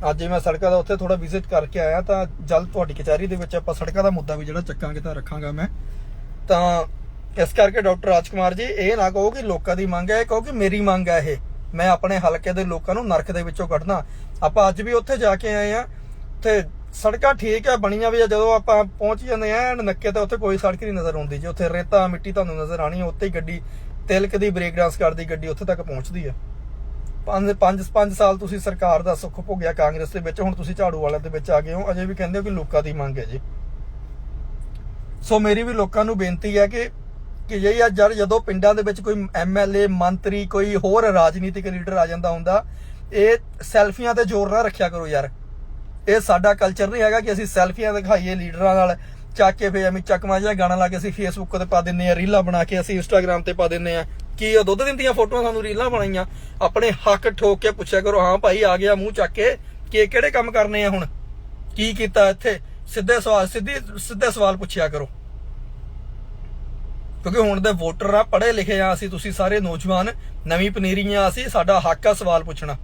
ਅੱਜ ਮੈਂ ਸੜਕਾਂ ਦਾ ਉੱਥੇ ਥੋੜਾ ਵਿਜ਼ਿਟ ਕਰਕੇ ਆਇਆ ਤਾਂ ਜਲਦ ਤੁਹਾਡੀ ਕਚਹਿਰੀ ਦੇ ਵਿੱਚ ਆਪਾਂ ਸੜਕਾਂ ਦਾ ਮੁੱਦਾ ਵੀ ਜਿਹੜਾ ਚੱਕਾਂਗੇ ਤਾਂ ਰੱਖਾਂਗਾ ਮੈਂ। ਤਾਂ ਇਸ ਕਰਕੇ ਡਾਕਟਰ ਰਾਜਕੁਮਾਰ ਜੀ ਇਹ ਨਾ ਕਹੋ ਕਿ ਲੋਕਾਂ ਦੀ ਮੰਗ ਹੈ ਇਹ ਕਹੋ ਕਿ ਮੇਰੀ ਮੰਗ ਹੈ ਇਹ। ਮੈਂ ਆਪਣੇ ਹਲਕੇ ਦੇ ਲੋਕਾਂ ਨੂੰ ਨਰਕ ਦੇ ਵਿੱਚੋਂ ਕੱਢਣਾ। ਆਪਾਂ ਅੱਜ ਵੀ ਉੱਥੇ ਜਾ ਕੇ ਆਏ ਆ ਤੇ ਸੜਕਾਂ ਠੀਕ ਆ ਬਣੀਆਂ ਵੀ ਆ। ਜਦੋਂ ਆਪਾਂ ਪਹੁੰਚ ਜਾਂਦੇ ਆ ਐਨ ਨੱਕੇ ਤੇ ਉੱਥੇ ਕੋਈ ਸੜਕ ਨਹੀਂ ਨਜ਼ਰ ਆਉਂਦੀ ਜੀ। ਉੱਥੇ ਰੇਤਾ ਮਿੱਟੀ ਤੁਹਾਨੂੰ ਨਜ਼ਰ ਆਣੀ ਆ, ਉੱਥੇ ਹੀ ਗੱਡੀ ਤਿਲਕ ਦੀ ਬ੍ਰੇਕ ਡਾਂਸ ਕਰਦੀ ਗੱਡੀ ਉੱਥੇ ਤੱਕ ਪਹੁੰਚਦੀ ਆ। ਪੰਜ ਪੰਜ ਪੰਜ ਸਾਲ ਤੁਸੀਂ ਸਰਕਾਰ ਦਾ ਸੁੱਖ ਭੋਗਿਆ ਕਾਂਗਰਸ ਦੇ ਵਿੱਚ, ਹੁਣ ਤੁਸੀਂ ਝਾੜੂ ਵਾਲਿਆਂ ਦੇ ਵਿੱਚ ਆ ਗਏ ਹੋ, ਅਜੇ ਵੀ ਕਹਿੰਦੇ ਹੋ ਕਿ ਲੋਕਾਂ ਦੀ ਮੰਗ ਹੈ ਜੀ। ਸੋ ਮੇਰੀ ਵੀ ਲੋਕਾਂ ਨੂੰ ਬੇਨਤੀ ਹੈ ਕਿ ਕਿ ਜੇ ਯਾਰ ਜਦ ਜਦੋਂ ਪਿੰਡਾਂ ਦੇ ਵਿੱਚ ਕੋਈ ਐਮਐਲਏ ਮੰਤਰੀ, ਕੋਈ ਹੋਰ ਰਾਜਨੀਤਿਕ ਲੀਡਰ ਆ ਜਾਂਦਾ ਹੁੰਦਾ, ਇਹ ਸੈਲਫੀਆਂ ਤੇ ਜ਼ੋਰ ਨਾ ਰੱਖਿਆ ਕਰੋ ਯਾਰ। ਇਹ ਸਾਡਾ ਕਲਚਰ ਨਹੀਂ ਹੈਗਾ ਕਿ ਅਸੀਂ ਸੈਲਫੀਆਂ ਦਿਖਾਈਏ ਲੀਡਰਾਂ ਨਾਲ, ਚੱਕ ਕੇ ਫੇ ਐਵੇਂ ਚੱਕਵਾ ਜਿਹਾ ਗਾਣਾ ਲਾ ਕੇ ਅਸੀਂ ਫੇਸਬੁੱਕ ਤੇ ਪਾ ਦਿੰਨੇ ਆ ਰੀਲਾਂ ਬਣਾ ਕੇ ਅਸੀਂ ਇੰਸਟਾਗ੍ਰam ਤੇ ਪਾ ਦਿੰਨੇ ਆ ਕੀ ਉਹ ਦੁੱਧ ਦਿੰਦੀਆਂ ਫੋਟੋਆਂ ਸਾਨੂੰ ਰੀਲਾਂ ਬਣਾਈਆਂ? ਆਪਣੇ ਹੱਕ ਠੋਕ ਕੇ ਪੁੱਛਿਆ ਕਰੋ, ਹਾਂ ਭਾਈ, ਆ ਗਿਆ ਮੂੰਹ ਚੱਕ ਕੇ। ਕਿ ਕਿਹੜੇ ਕੰਮ ਕਰਨੇ ਆ ਹੁਣ? ਕੀ ਕੀਤਾ ਇੱਥੇ? ਸਿੱਧੇ ਸਵਾਲ, ਸਿੱਧੀ, ਸਿੱਧੇ ਸਵਾਲ ਪੁੱਛਿਆ ਕਰੋ। ਕਿਉਂਕਿ ਹੁਣ ਦੇ ਵੋਟਰ ਆ, ਪੜ੍ਹੇ ਲਿਖੇ ਆ ਅਸੀਂ, ਤੁਸੀਂ ਸਾਰੇ ਨੌਜਵਾਨ, ਨਵੀਂ ਪਨੀਰੀਆਂ ਅਸੀਂ, ਸਾਡਾ ਹੱਕ ਆ ਸਵਾਲ ਪੁੱਛਣਾ।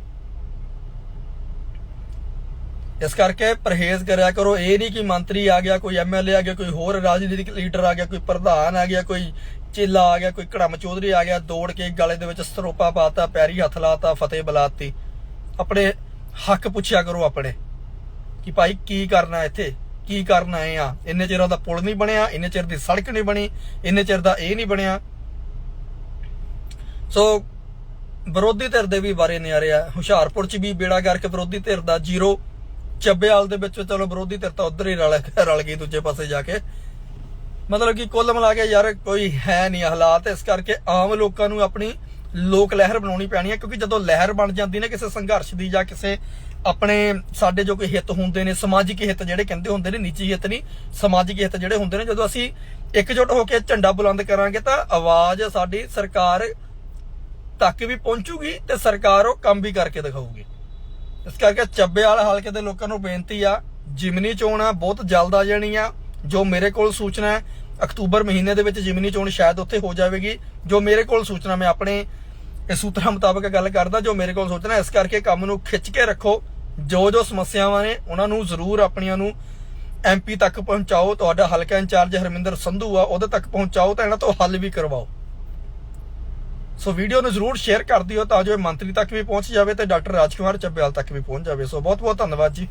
ਇਸ ਕਰਕੇ ਪਰਹੇਜ਼ ਕਰਿਆ ਕਰੋ, ਇਹ ਨਹੀਂ ਕਿ ਮੰਤਰੀ ਆ ਗਿਆ, ਕੋਈ ਐਮਐਲਏ ਆ ਗਿਆ, ਕੋਈ ਹੋਰ ਰਾਜਨੀਤਿਕ ਲੀਡਰ ਆ ਗਿਆ, ਕੋਈ ਪ੍ਰਧਾਨ ਆ ਗਿਆ, ਕੋਈ ਚੇਲਾ ਆ ਗਿਆ, ਕੋਈ ਕੜਮ ਚੌਧਰੀ ਆ ਗਿਆ, ਦੌੜ ਕੇ ਗਲੇ ਦੇ ਵਿੱਚ ਸਰੋਪਾ ਪਾਤਾ, ਪੈਰੀ ਹੱਥ ਲਾਤਾ, ਫਤਿਹ ਬੁਲਾਤੀ। ਆਪਣੇ ਹੱਕ ਪੁੱਛਿਆ ਕਰੋ ਆਪਣੇ, ਕਿ ਭਾਈ ਕੀ ਕਰਨਾ ਇੱਥੇ? ਕੀ ਕਰਨਾ ਹੈ ਆ? ਇੰਨੇ ਚਿਰ ਦਾ ਪੁਲ ਨਹੀਂ ਬਣਿਆ, ਇੰਨੇ ਚਿਰ ਦੀ ਸੜਕ ਨਹੀਂ ਬਣੀ, ਇੰਨੇ ਚਿਰ ਦਾ ਇਹ ਨਹੀਂ ਬਣਿਆ। ਸੋ ਵਿਰੋਧੀ ਧਿਰ ਦੇ ਵੀ ਬਾਰੇ ਨਿਆਰੇ ਆ। ਹੁਸ਼ਿਆਰਪੁਰ ਚ ਵੀ ਬੇੜਾ ਕਰਕੇ ਵਿਰੋਧੀ ਧਿਰ ਦਾ ਜ਼ੀਰੋ। ਚੱਬੇਵਾਲ ਦੇ ਵਿੱਚ ਚਲੋ ਵਿਰੋਧੀ ਧਿਰ ਤਾਂ ਉਧਰ ਹੀ ਰਲ ਰਲ ਗਈ ਦੂਜੇ ਪਾਸੇ ਜਾ ਕੇ। ਮਤਲਬ ਕਿ ਕੁੱਲ ਮਿਲਾ ਕੇ ਯਾਰ ਕੋਈ ਹੈ ਨਹੀਂ ਹਾਲਾਤ, ਇਸ ਕਰਕੇ ਆਮ ਲੋਕਾਂ ਨੂੰ ਆਪਣੀ ਲੋਕ ਲਹਿਰ ਬਣਾਉਣੀ ਪੈਣੀ ਹੈ, ਕਿਉਂਕਿ ਜਦੋਂ ਲਹਿਰ ਬਣ ਜਾਂਦੀ ਨੇ ਕਿਸੇ ਸੰਘਰਸ਼ ਦੀ ਜਾਂ ਕਿਸੇ ਆਪਣੇ ਸਾਡੇ ਜੋ ਕੋਈ ਹਿੱਤ ਹੁੰਦੇ ਨੇ, ਸਮਾਜਿਕ ਹਿੱਤ ਜਿਹੜੇ ਕਹਿੰਦੇ ਹੁੰਦੇ ਨੇ, ਨਿੱਜੀ ਹਿੱਤ ਨਹੀਂ, ਸਮਾਜਿਕ ਹਿੱਤ ਜਿਹੜੇ ਹੁੰਦੇ ਨੇ, ਜਦੋਂ ਅਸੀਂ ਇਕਜੁੱਟ ਹੋ ਕੇ ਝੰਡਾ ਬੁਲੰਦ ਕਰਾਂਗੇ ਤਾਂ ਆਵਾਜ਼ ਸਾਡੀ ਸਰਕਾਰ ਤੱਕ ਵੀ ਪਹੁੰਚੂਗੀ ਤੇ ਸਰਕਾਰ ਉਹ ਕੰਮ ਵੀ ਕਰਕੇ ਦਿਖਾਊਗੀ। ਇਸ ਕਰਕੇ ਚੱਬੇ ਵਾਲਾ ਹਲਕੇ ਦੇ ਲੋਕਾਂ ਨੂੰ ਬੇਨਤੀ ਆ, ਜਿਮਨੀ ਚੋਣ ਆ, ਬਹੁਤ ਜਲਦ ਆ ਜਾਣੀ ਆ ਜੋ ਮੇਰੇ ਕੋਲ ਸੂਚਨਾ ਹੈ, ਅਕਤੂਬਰ ਮਹੀਨੇ ਦੇ ਵਿੱਚ ਜਿਮਨੀ ਚੋਣ ਸ਼ਾਇਦ ਉੱਥੇ ਹੋ ਜਾਵੇਗੀ। ਜੋ ਮੇਰੇ ਕੋਲ ਸੂਚਨਾ, ਮੈਂ ਆਪਣੇ ਸੂਤਰਾਂ ਮੁਤਾਬਕ ਗੱਲ ਕਰਦਾ, ਜੋ ਮੇਰੇ ਕੋਲ ਸੂਚਨਾ ਇਸ ਕਰਕੇ ਕੰਮ ਨੂੰ ਖਿੱਚ ਕੇ ਰੱਖੋ। ਜੋ ਜੋ ਸਮੱਸਿਆਵਾਂ ਨੇ, ਉਹਨਾਂ ਨੂੰ ਜ਼ਰੂਰ ਆਪਣੀਆਂ ਨੂੰ ਐਮਪੀ ਤੱਕ ਪਹੁੰਚਾਓ। ਤੁਹਾਡਾ ਹਲਕਾ ਇੰਚਾਰਜ ਹਰਮਿੰਦਰ ਸੰਧੂ ਆ, ਉਹਦੇ ਤੱਕ ਪਹੁੰਚਾਓ ਤਾਂ ਇਹਨਾਂ ਤੋਂ ਹੱਲ ਵੀ ਕਰਵਾਓ। ਸੋ ਵੀਡੀਓ ਨੂੰ ਜ਼ਰੂਰ ਸ਼ੇਅਰ ਕਰ ਦਿਓ ਤਾਂ ਜੋ ਇਹ ਮੰਤਰੀ ਤੱਕ ਵੀ ਪਹੁੰਚ ਜਾਵੇ ਤੇ ਡਾਕਟਰ ਰਾਜਕੁਮਾਰ ਚੱਬੇਵਾਲ ਤੱਕ ਵੀ ਪਹੁੰਚ ਜਾਵੇ। ਸੋ ਬਹੁਤ ਬਹੁਤ ਧੰਨਵਾਦ ਜੀ।